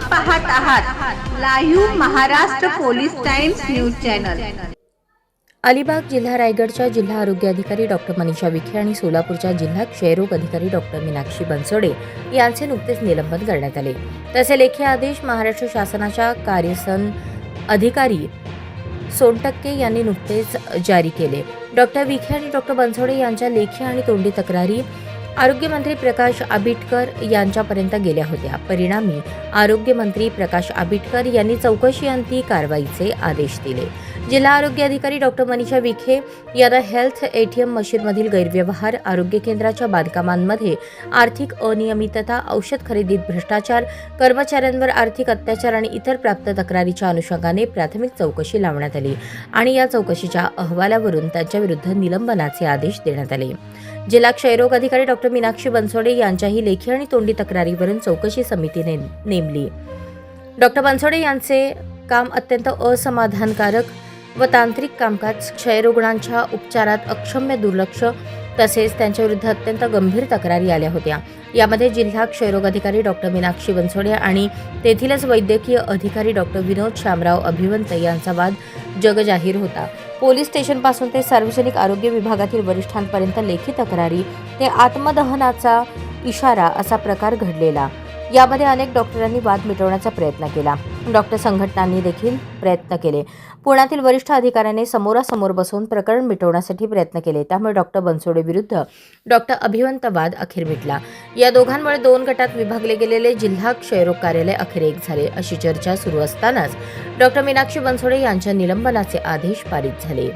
पाहत आहात live Maharashtra police times news channel. Alibag जिल्हा रायगडच्या जिल्हा आरोग्य अधिकारी डॉक्टर मनीषा विखे आणि सोलापूरच्या जिल्हा क्षयरोग अधिकारी डॉक्टर मीनाक्षी बनसोडे यांचे नुकतेच निलंबन करण्यात आले. तसे लेखी आदेश महाराष्ट्र शासनाच्या कार्यसन अधिकारी सोनटक्के यांनी नुकतेच जारी केले. डॉक्टर विखे आणि डॉक्टर बनसोडे यांच्या लेखी आणि तोंडी तक्रारी आरोग्यमंत्री प्रकाश आबिटकर यांच्यापर्यंत गेल्या होत्या. परिणामी आरोग्यमंत्री प्रकाश आबिटकर यांनी चौकशी अंती कारवाईचे आदेश दिले. जिल्हा आरोग्य अधिकारी डॉक्टर मनीषा विखे यांना हेल्थ एटीएम मशीनमधील गैरव्यवहार आरोग्य केंद्राच्या बांधकामांमध्ये आर्थिक अनियमितता औषध खरेदीत भ्रष्टाचार कर्मचाऱ्यांवर आर्थिक अत्याचार आणि इतर प्राप्त तक्रारीच्या अनुषंगाने प्राथमिक चौकशी लावण्यात आली आणि या चौकशीच्या अहवालावरून त्यांच्याविरुद्ध निलंबनाचे आदेश देण्यात आले. जिल्हा क्षयरोग अधिकारी डॉक्टर मीनाक्षी बनसोडे यांच्याही लेखी आणि तोंडी तक्रारीवरून चौकशी समितीने नेमली. डॉक्टर बनसोडे यांचे काम अत्यंत असमाधानकारक व तांत्रिक कामकाज क्षयरुग्णांच्या उपचारात अक्षम्य दुर्लक्ष तसेच त्यांच्याविरुद्ध अत्यंत गंभीर तक्रारी आल्या होत्या. यामध्ये जिल्हा क्षयरोग अधिकारी डॉक्टर मीनाक्षी बनसोडे आणि तेथीलच वैद्यकीय अधिकारी डॉक्टर विनोद शामराव अभिवंत यांचा वाद जगजाहीर होता. पोलीस स्टेशनपासून ते सार्वजनिक आरोग्य विभागातील वरिष्ठांपर्यंत लेखी तक्रारी ते आत्मदहनाचा इशारा असा प्रकार घडलेला. यामध्ये अनेक डॉक्टरांनी वाद मिटवण्याचा प्रयत्न केला. डॉक्टर संघटनांनी देखील प्रयत्न केले. पुण्यातील वरिष्ठ अधिकाऱ्यांनी समोरासमोर बसून प्रकरण मिटवण्यासाठी प्रयत्न केले. त्यामुळे डॉक्टर बनसोडे विरुद्ध डॉक्टर अभिवंत वाद अखेर मिटला. या दोघांमुळे दोन गटात विभागले गेलेले जिल्हा क्षयरोग कार्यालय अखेर एक झाले. अशी चर्चा सुरू असतानाच डॉक्टर मीनाक्षी बनसोडे यांच्या निलंबनाचे आदेश पारित झाले.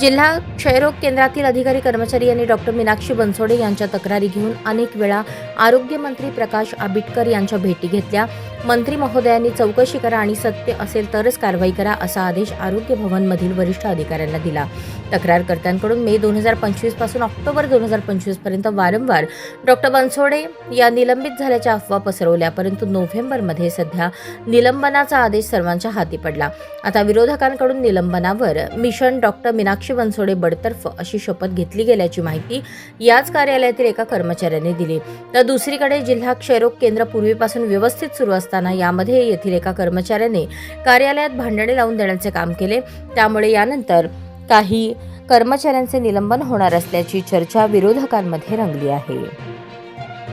जिल्हा क्षयरोग केंद्रातील अधिकारी कर्मचारी यांनी डॉक्टर मीनाक्षी बनसोडे यांच्या तक्रारी घेऊन अनेक वेळा आरोग्यमंत्री प्रकाश आबिटकर यांच्या भेटी घेतल्या. मंत्री महोदयांनी चौकशी करा आणि सत्य असेल तरच कारवाई करा असा आदेश आरोग्य भवनमधील वरिष्ठ अधिकाऱ्यांना दिला. तक्रारकर्त्यांकडून मे दोन हजार पंचवीसपासून ऑक्टोबर दोन हजार पंचवीसपर्यंत वारंवार डॉक्टर बनसोडे या निलंबित झाल्याच्या अफवा पसरवल्या परंतु नोव्हेंबरमध्ये सध्या निलंबनाचा आदेश सर्वांच्या हाती पडला. आता विरोधकांकडून निलंबनावर मिशन डॉक्टर मीनाक्षी बनसोडे बडतर्फ अशी शपथ घेतली गेल्याची माहिती याच कार्यालयातील एका कर्मचाऱ्याने दिली. तर दुसरीकडे जिल्हा क्षयरोग केंद्र पूर्वीपासून व्यवस्थित सुरू असताना यामध्ये येथील एका कर्मचाऱ्याने कार्यालयात भांडणे लावून देण्याचे काम केले. त्यामुळे यानंतर काही कर्मचाऱ्यांचे निलंबन होणार असल्याची चर्चा विरोधकांमध्ये रंगली आहे.